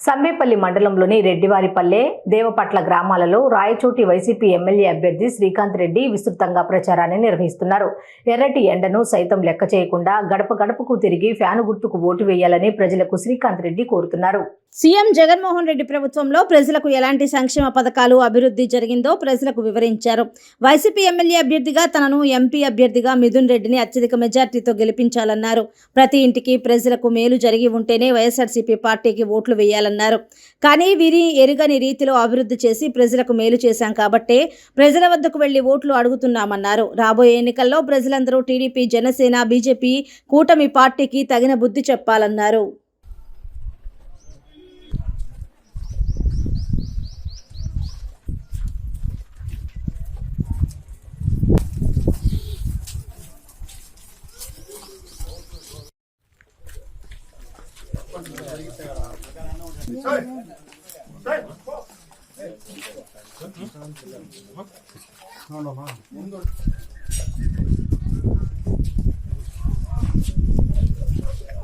సమ్మేపల్లి మండలంలోని రెడ్డివారిపల్లె దేవపట్ల గ్రామాలలో Rayachoti YCP MLA అభ్యర్థి శ్రీకాంత్ రెడ్డి విస్తృతంగా ప్రచారాన్ని నిర్వహిస్తున్నారు. ఎర్రటి ఎండను సైతం లెక్క చేయకుండా గడప గడపకు తిరిగి ఫ్యాను గుర్తుకు ఓటు వేయాలని ప్రజలకు శ్రీకాంత్ రెడ్డి కోరుతున్నారు. సీఎం జగన్మోహన్ రెడ్డి ప్రభుత్వంలో ప్రజలకు ఎలాంటి సంక్షేమ పథకాలు అభివృద్ధి జరిగిందో ప్రజలకు వివరించారు. వైసీపీ ఎమ్మెల్యే అభ్యర్థిగా తనను ఎంపీ అభ్యర్థిగా మిథున్ రెడ్డిని అత్యధిక మెజార్టీతో గెలిపించాలన్నారు. ప్రతి ఇంటికి ప్రజలకు మేలు జరిగి ఉంటేనే వైఎస్ఆర్సీపీ పార్టీకి ఓట్లు వేయాలన్నారు కానీ వీరి ఎరుగని రీతిలో అభివృద్ధి చేసి ప్రజలకు మేలు చేశాం కాబట్టే ప్రజల వద్దకు వెళ్ళి ఓట్లు అడుగుతున్నామన్నారు. రాబోయే ఎన్నికల్లో ప్రజలందరూ టీడీపీ జనసేన బీజేపీ కూటమి పార్టీకి తగిన బుద్ధి చెప్పాలన్నారు. Halo,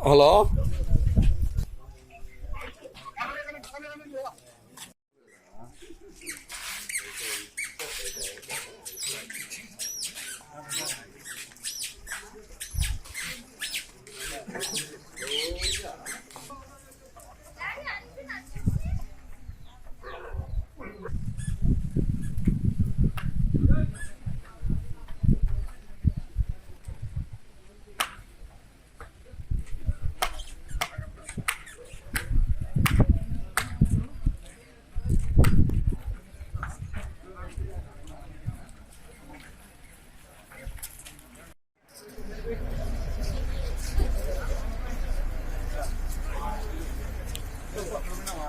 halo.